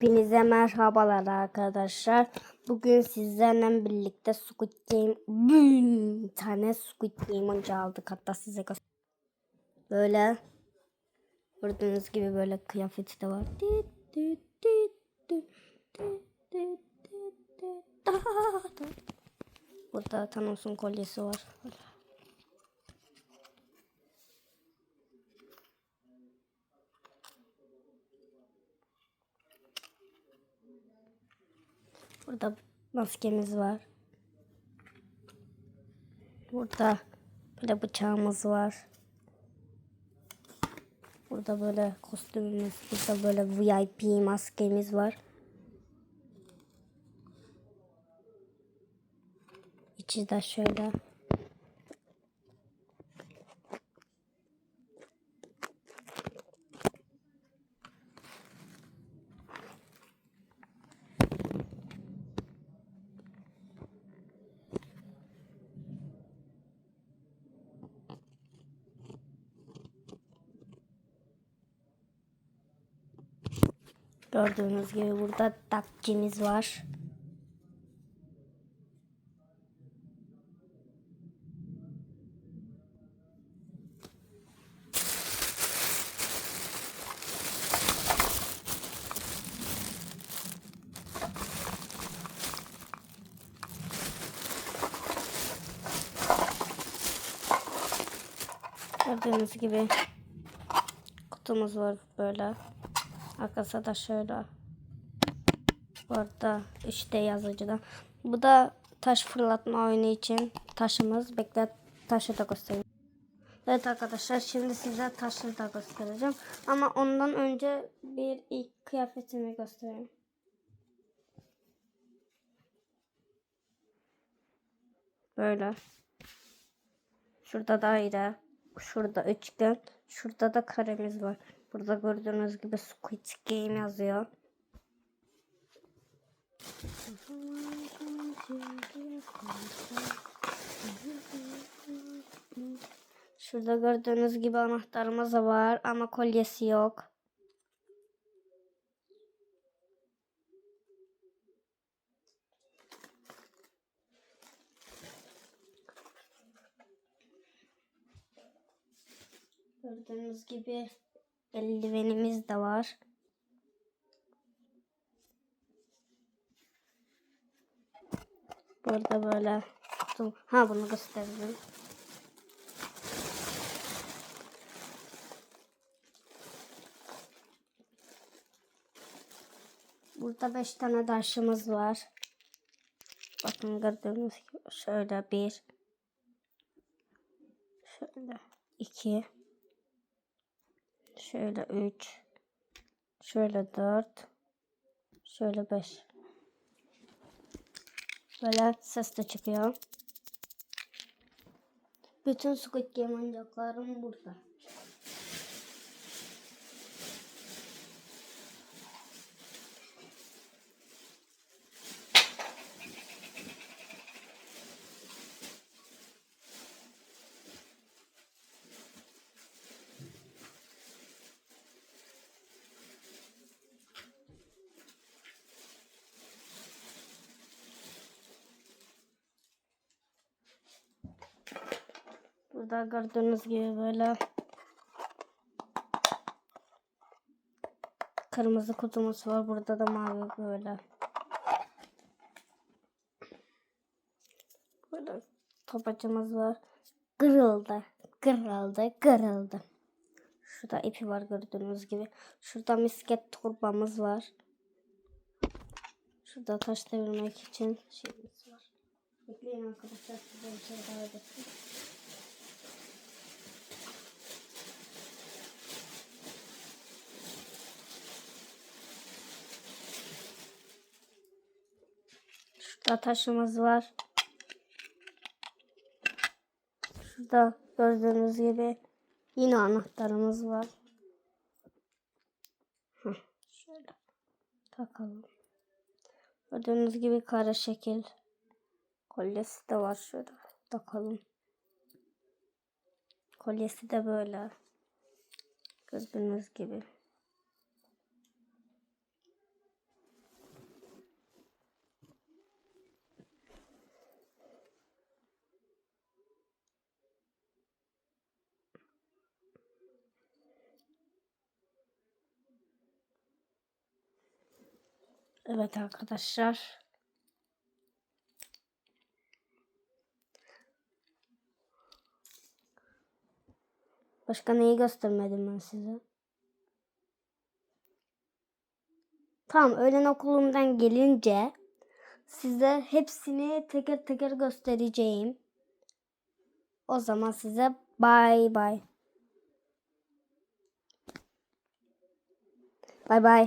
Hepinize merhabalar arkadaşlar. Bugün sizlerle birlikte Squid Game bir tane Squid Game aldık. Hatta size Böyle gördüğünüz gibi böyle kıyafeti de var. Burada Thanos'un kolyesi var. Böyle. Burada maskemiz var. Burada böyle bıçağımız var. Burada böyle kostümümüz, burada böyle VIP maskemiz var. İçi de şöyle. Gördüğünüz gibi burada dakçimiz var. Gördüğünüz gibi kutumuz var böyle. Arkası da şöyle. Burada işte yazıcıda. Bu da taş fırlatma oyunu için taşımız. Bekle taşı da göstereyim. Evet arkadaşlar şimdi size taşı da göstereceğim. Ama ondan önce bir ilk kıyafetimi göstereyim. Böyle. Şurada daire. Şurada üçgen. Şurada da karemiz var. Burada gördüğünüz gibi Squid Game yazıyor. Şurada gördüğünüz gibi anahtarımız var ama kolyesi yok. Gördüğünüz gibi eldivenimiz de var. Burada böyle ha bunu göstereyim. Burada beş tane taşımız var. Bakın gördüğünüz gibi şöyle bir, şöyle iki, şöyle üç, şöyle dört, şöyle beş. Böyle ses de çıkıyor. Bütün Squid Game oyuncaklarım burada. Burada gördüğünüz gibi böyle kırmızı kutumuz var. Burada da mavi böyle. Burada topacımız var. Kırıldı. Kırıldı. Kırıldı. Şurada ipi var gördüğünüz gibi. Şurada misket torbamız var. Şurada taş devirmek için şeyimiz var. Bekleyin arkadaşlar size bir şey daha öğreteyim. Şurada taşımız var. Şurada gördüğünüz gibi yine anahtarımız var. Heh, şöyle takalım. Gördüğünüz gibi kara şekil. Kolyesi de var şurada. Takalım. Kolyesi de böyle. Gördüğünüz gibi. Evet arkadaşlar. Başka neyi göstermedim ben size? Tamam öğlen okulumdan gelince size hepsini teker teker göstereceğim. O zaman size bay bay. Bay bay.